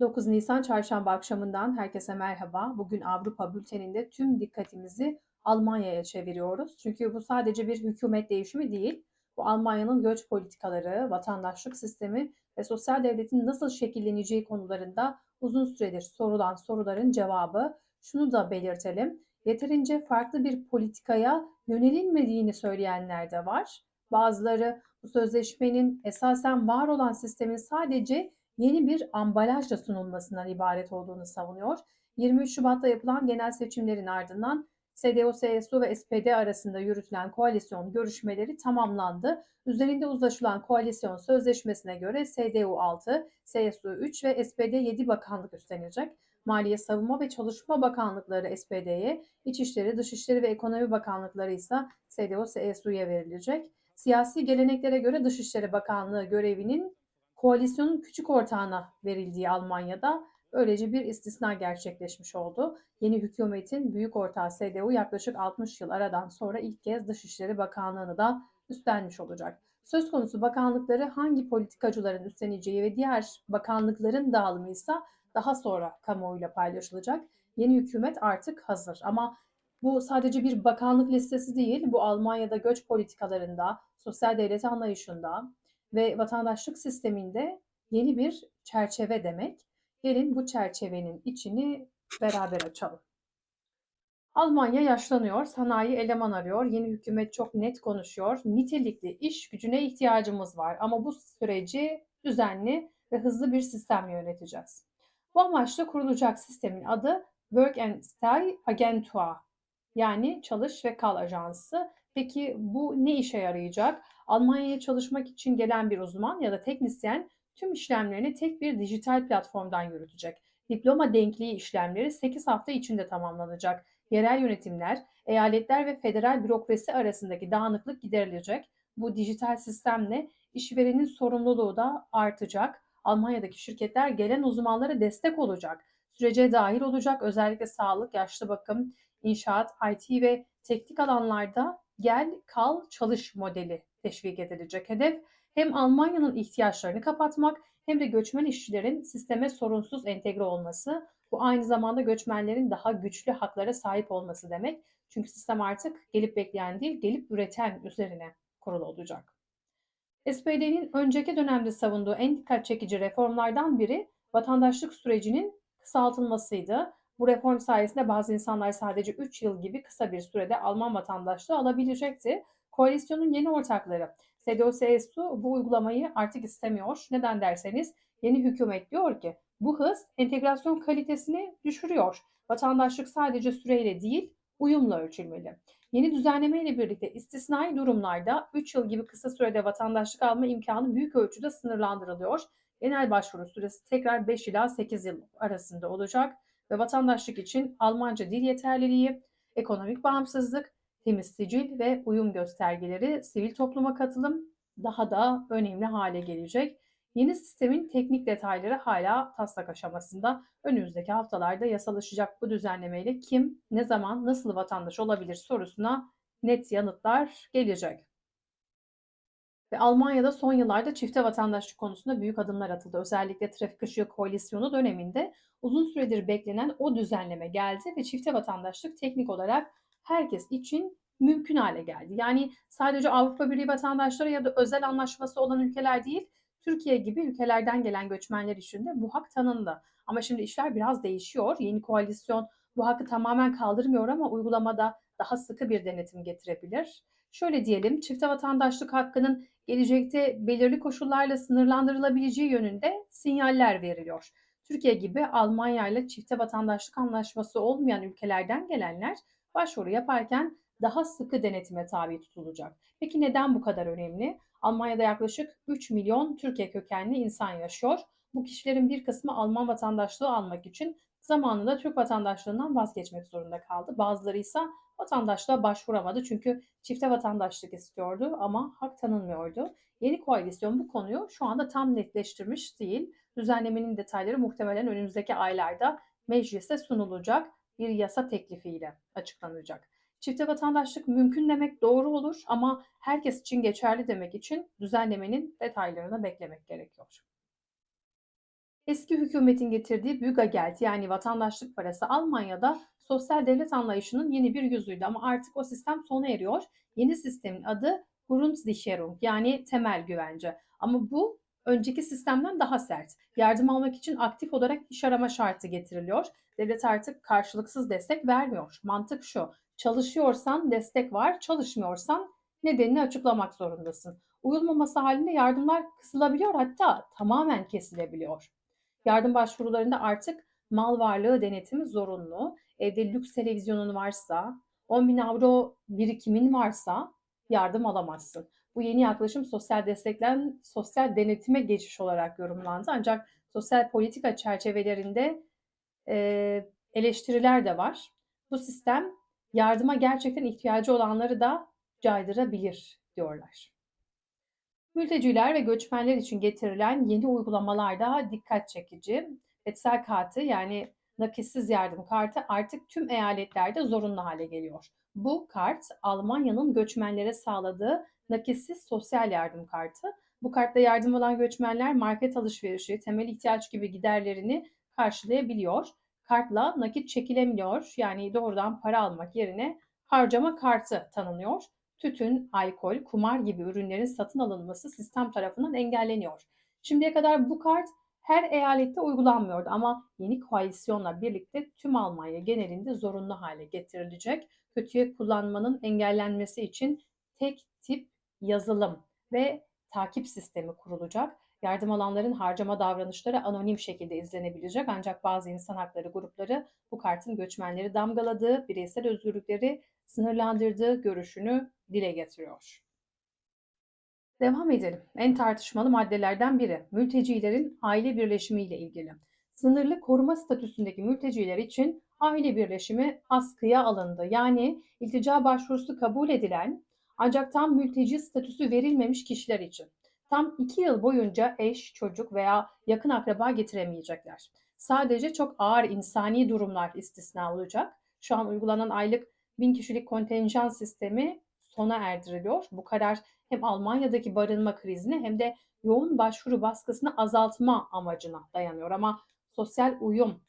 9 Nisan Çarşamba akşamından herkese merhaba. Bugün Avrupa bülteninde tüm dikkatimizi Almanya'ya çeviriyoruz. Çünkü bu sadece bir hükümet değişimi değil. Bu Almanya'nın göç politikaları, vatandaşlık sistemi ve sosyal devletin nasıl şekilleneceği konularında uzun süredir sorulan soruların cevabı. Şunu da belirtelim. Yeterince farklı bir politikaya yönelilmediğini söyleyenler de var. Bazıları bu sözleşmenin esasen var olan sistemin sadece yeni bir ambalajla sunulmasından ibaret olduğunu savunuyor. 23 Şubat'ta yapılan genel seçimlerin ardından CDU, CSU ve SPD arasında yürütülen koalisyon görüşmeleri tamamlandı. Üzerinde uzlaşılan koalisyon sözleşmesine göre CDU 6, CSU 3 ve SPD 7 bakanlık üstlenecek. Maliye, Savunma ve Çalışma Bakanlıkları SPD'ye, İçişleri, Dışişleri ve Ekonomi Bakanlıkları ise CDU, CSU'ya verilecek. Siyasi geleneklere göre Dışişleri Bakanlığı görevinin koalisyonun küçük ortağına verildiği Almanya'da öylece bir istisna gerçekleşmiş oldu. Yeni hükümetin büyük ortağı CDU yaklaşık 60 yıl aradan sonra ilk kez Dışişleri Bakanlığı'nı da üstlenmiş olacak. Söz konusu bakanlıkları hangi politikacıların üstleneceği ve diğer bakanlıkların dağılımı ise daha sonra kamuoyuyla paylaşılacak. Yeni hükümet artık hazır ama bu sadece bir bakanlık listesi değil, bu Almanya'da göç politikalarında, sosyal devlet anlayışında, ve vatandaşlık sisteminde yeni bir çerçeve demek. Gelin bu çerçevenin içini beraber açalım. Almanya yaşlanıyor, sanayi eleman arıyor, yeni hükümet çok net konuşuyor. Nitelikli iş gücüne ihtiyacımız var ama bu süreci düzenli ve hızlı bir sistemle yöneteceğiz. Bu amaçla kurulacak sistemin adı Work and Stay Agentur yani Çalış ve Kal Ajansı. Peki bu ne işe yarayacak? Almanya'ya çalışmak için gelen bir uzman ya da teknisyen tüm işlemlerini tek bir dijital platformdan yürütecek. Diploma denkliği işlemleri 8 hafta içinde tamamlanacak. Yerel yönetimler, eyaletler ve federal bürokrasi arasındaki dağınıklık giderilecek. Bu dijital sistemle işverenin sorumluluğu da artacak. Almanya'daki şirketler gelen uzmanlara destek olacak. Sürece dahil olacak özellikle sağlık, yaşlı bakım, inşaat, IT ve teknik alanlarda gel, kal, çalış modeli teşvik edilecek hedef hem Almanya'nın ihtiyaçlarını kapatmak hem de göçmen işçilerin sisteme sorunsuz entegre olması. Bu aynı zamanda göçmenlerin daha güçlü haklara sahip olması demek. Çünkü sistem artık gelip bekleyen değil, gelip üreten üzerine kurulu olacak. SPD'nin önceki dönemde savunduğu en dikkat çekici reformlardan biri vatandaşlık sürecinin kısaltılmasıydı. Bu reform sayesinde bazı insanlar sadece 3 yıl gibi kısa bir sürede Alman vatandaşlığı alabilecekti. Koalisyonun yeni ortakları CDU-CSU bu uygulamayı artık istemiyor. Neden derseniz yeni hükümet diyor ki bu hız entegrasyon kalitesini düşürüyor. Vatandaşlık sadece süreyle değil uyumla ölçülmeli. Yeni düzenleme ile birlikte istisnai durumlarda 3 yıl gibi kısa sürede vatandaşlık alma imkanı büyük ölçüde sınırlandırılıyor. Genel başvuru süresi tekrar 5 ila 8 yıl arasında olacak ve vatandaşlık için Almanca dil yeterliliği, ekonomik bağımsızlık, temiz sicil ve uyum göstergeleri sivil topluma katılım daha da önemli hale gelecek. Yeni sistemin teknik detayları hala taslak aşamasında. Önümüzdeki haftalarda yasalaşacak bu düzenlemeyle kim, ne zaman, nasıl vatandaş olabilir sorusuna net yanıtlar gelecek. Ve Almanya'da son yıllarda çifte vatandaşlık konusunda büyük adımlar atıldı. Özellikle trafik ışığı koalisyonu döneminde uzun süredir beklenen o düzenleme geldi ve çifte vatandaşlık teknik olarak herkes için mümkün hale geldi. Yani sadece Avrupa Birliği vatandaşları ya da özel anlaşması olan ülkeler değil, Türkiye gibi ülkelerden gelen göçmenler için de bu hak tanındı. Ama şimdi işler biraz değişiyor. Yeni koalisyon bu hakkı tamamen kaldırmıyor ama uygulamada daha sıkı bir denetim getirebilir. Şöyle diyelim, çifte vatandaşlık hakkının gelecekte belirli koşullarla sınırlandırılabileceği yönünde sinyaller veriliyor. Türkiye gibi Almanya ile çifte vatandaşlık anlaşması olmayan ülkelerden gelenler başvuru yaparken daha sıkı denetime tabi tutulacak. Peki neden bu kadar önemli? Almanya'da yaklaşık 3 milyon Türkiye kökenli insan yaşıyor. Bu kişilerin bir kısmı Alman vatandaşlığı almak için zamanında Türk vatandaşlığından vazgeçmek zorunda kaldı. Bazıları ise vatandaşlığa başvuramadı çünkü çifte vatandaşlık istiyordu ama hak tanınmıyordu. Yeni koalisyon bu konuyu şu anda tam netleştirmiş değil. Düzenlemenin detayları muhtemelen önümüzdeki aylarda meclise sunulacak bir yasa teklifiyle açıklanacak. Çifte vatandaşlık mümkün demek doğru olur ama herkes için geçerli demek için düzenlemenin detaylarını beklemek gerekiyor. Eski hükümetin getirdiği Bürgergeld yani vatandaşlık parası Almanya'da sosyal devlet anlayışının yeni bir yüzüydü ama artık o sistem sona eriyor. Yeni sistemin adı Grundsicherung yani temel güvence. Ama bu önceki sistemden daha sert. Yardım almak için aktif olarak iş arama şartı getiriliyor. Devlet artık karşılıksız destek vermiyor. Mantık şu. Çalışıyorsan destek var, çalışmıyorsan nedenini açıklamak zorundasın. Uyulmaması halinde yardımlar kısılabiliyor hatta tamamen kesilebiliyor. Yardım başvurularında artık mal varlığı denetimi zorunlu. Evde lüks televizyonun varsa, 10 bin avro birikimin varsa yardım alamazsın. Bu yeni yaklaşım sosyal desteklen sosyal denetime geçiş olarak yorumlandı. Ancak sosyal politika çerçevelerinde e, eleştiriler de var. Bu sistem yardıma gerçekten ihtiyacı olanları da caydırabilir diyorlar. Mülteciler ve göçmenler için getirilen yeni uygulamalar da dikkat çekici. Etsel kartı yani nakitsiz yardım kartı artık tüm eyaletlerde zorunlu hale geliyor. Bu kart Almanya'nın göçmenlere sağladığı nakitsiz sosyal yardım kartı. Bu kartla yardım alan göçmenler market alışverişi, temel ihtiyaç gibi giderlerini karşılayabiliyor. Kartla nakit çekilemiyor yani doğrudan para almak yerine harcama kartı tanınıyor tütün, alkol, kumar gibi ürünlerin satın alınması sistem tarafından engelleniyor. Şimdiye kadar bu kart her eyalette uygulanmıyordu ama yeni koalisyonla birlikte tüm Almanya genelinde zorunlu hale getirilecek. Kötüye kullanmanın engellenmesi için tek tip yazılım ve takip sistemi kurulacak. Yardım alanların harcama davranışları anonim şekilde izlenebilecek ancak bazı insan hakları grupları bu kartın göçmenleri damgaladığı, bireysel özgürlükleri sınırlandırdığı görüşünü dile getiriyor. Devam edelim. En tartışmalı maddelerden biri mültecilerin aile birleşimi ile ilgili. Sınırlı koruma statüsündeki mülteciler için aile birleşimi askıya alındı. Yani iltica başvurusu kabul edilen ancak tam mülteci statüsü verilmemiş kişiler için. Tam iki yıl boyunca eş, çocuk veya yakın akraba getiremeyecekler. Sadece çok ağır insani durumlar istisna olacak. Şu an uygulanan aylık bin kişilik kontenjan sistemi sona erdiriliyor. Bu karar hem Almanya'daki barınma krizini hem de yoğun başvuru baskısını azaltma amacına dayanıyor. Ama sosyal uyum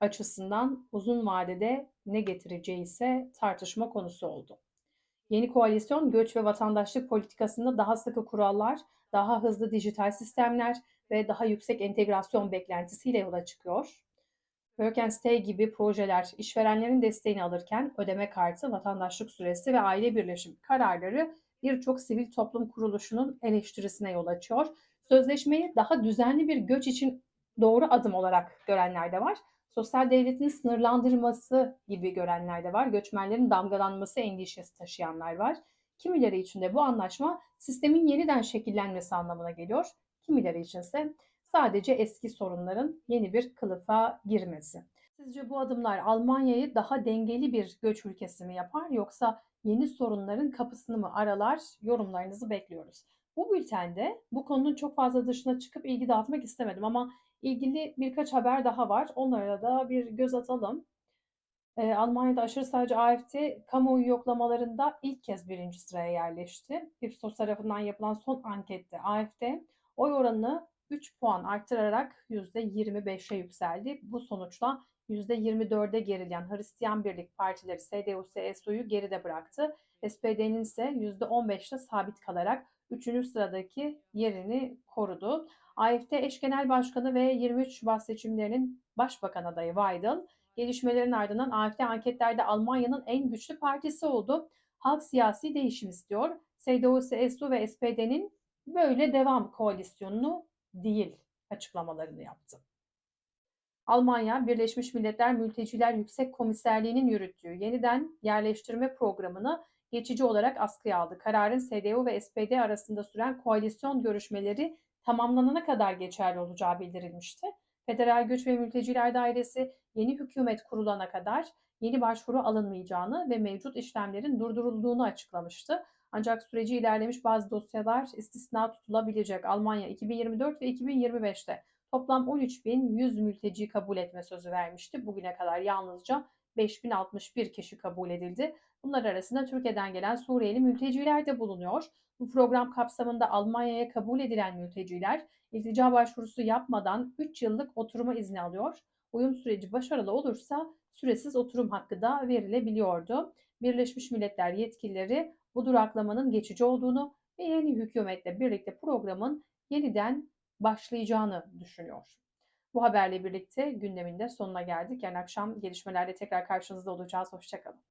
açısından uzun vadede ne getireceği ise tartışma konusu oldu. Yeni koalisyon göç ve vatandaşlık politikasında daha sıkı kurallar, daha hızlı dijital sistemler ve daha yüksek entegrasyon beklentisiyle yola çıkıyor. Work and Stay gibi projeler işverenlerin desteğini alırken ödeme kartı, vatandaşlık süresi ve aile birleşimi kararları birçok sivil toplum kuruluşunun eleştirisine yol açıyor. Sözleşmeyi daha düzenli bir göç için doğru adım olarak görenler de var. Sosyal devletin sınırlandırması gibi görenler de var. Göçmenlerin damgalanması endişesi taşıyanlar var. Kimileri için de bu anlaşma sistemin yeniden şekillenmesi anlamına geliyor. Kimileri için ise sadece eski sorunların yeni bir kılıfa girmesi. Sizce bu adımlar Almanya'yı daha dengeli bir göç ülkesi mi yapar yoksa yeni sorunların kapısını mı aralar? Yorumlarınızı bekliyoruz. Bu bültende bu konunun çok fazla dışına çıkıp ilgi dağıtmak istemedim ama ilgili birkaç haber daha var. Onlara da bir göz atalım. Ee, Almanya'da aşırı sağcı AFD kamuoyu yoklamalarında ilk kez birinci sıraya yerleşti. Ipsos tarafından yapılan son ankette AFD oy oranını 3 puan arttırarak %25'e yükseldi. Bu sonuçla %24'e gerileyen Hristiyan Birlik Partileri CDU-CSU'yu geride bıraktı. SPD'nin ise %15'te sabit kalarak 3. sıradaki yerini korudu. AFD eş genel başkanı ve 23 Şubat seçimlerinin başbakan adayı Weidel, gelişmelerin ardından AFD anketlerde Almanya'nın en güçlü partisi oldu. Halk siyasi değişim istiyor. CDU-CSU ve SPD'nin böyle devam koalisyonunu değil açıklamalarını yaptı. Almanya, Birleşmiş Milletler Mülteciler Yüksek Komiserliği'nin yürüttüğü yeniden yerleştirme programını geçici olarak askıya aldı. Kararın CDU ve SPD arasında süren koalisyon görüşmeleri tamamlanana kadar geçerli olacağı bildirilmişti. Federal Göç ve Mülteciler Dairesi yeni hükümet kurulana kadar yeni başvuru alınmayacağını ve mevcut işlemlerin durdurulduğunu açıklamıştı. Ancak süreci ilerlemiş bazı dosyalar istisna tutulabilecek. Almanya 2024 ve 2025'te toplam 13.100 mülteci kabul etme sözü vermişti. Bugüne kadar yalnızca 5061 kişi kabul edildi. Bunlar arasında Türkiye'den gelen Suriyeli mülteciler de bulunuyor. Bu program kapsamında Almanya'ya kabul edilen mülteciler iltica başvurusu yapmadan 3 yıllık oturma izni alıyor. Uyum süreci başarılı olursa süresiz oturum hakkı da verilebiliyordu. Birleşmiş Milletler yetkilileri bu duraklamanın geçici olduğunu ve yeni hükümetle birlikte programın yeniden başlayacağını düşünüyor. Bu haberle birlikte gündeminde sonuna geldik. Yarın akşam gelişmelerle tekrar karşınızda olacağız. Hoşçakalın.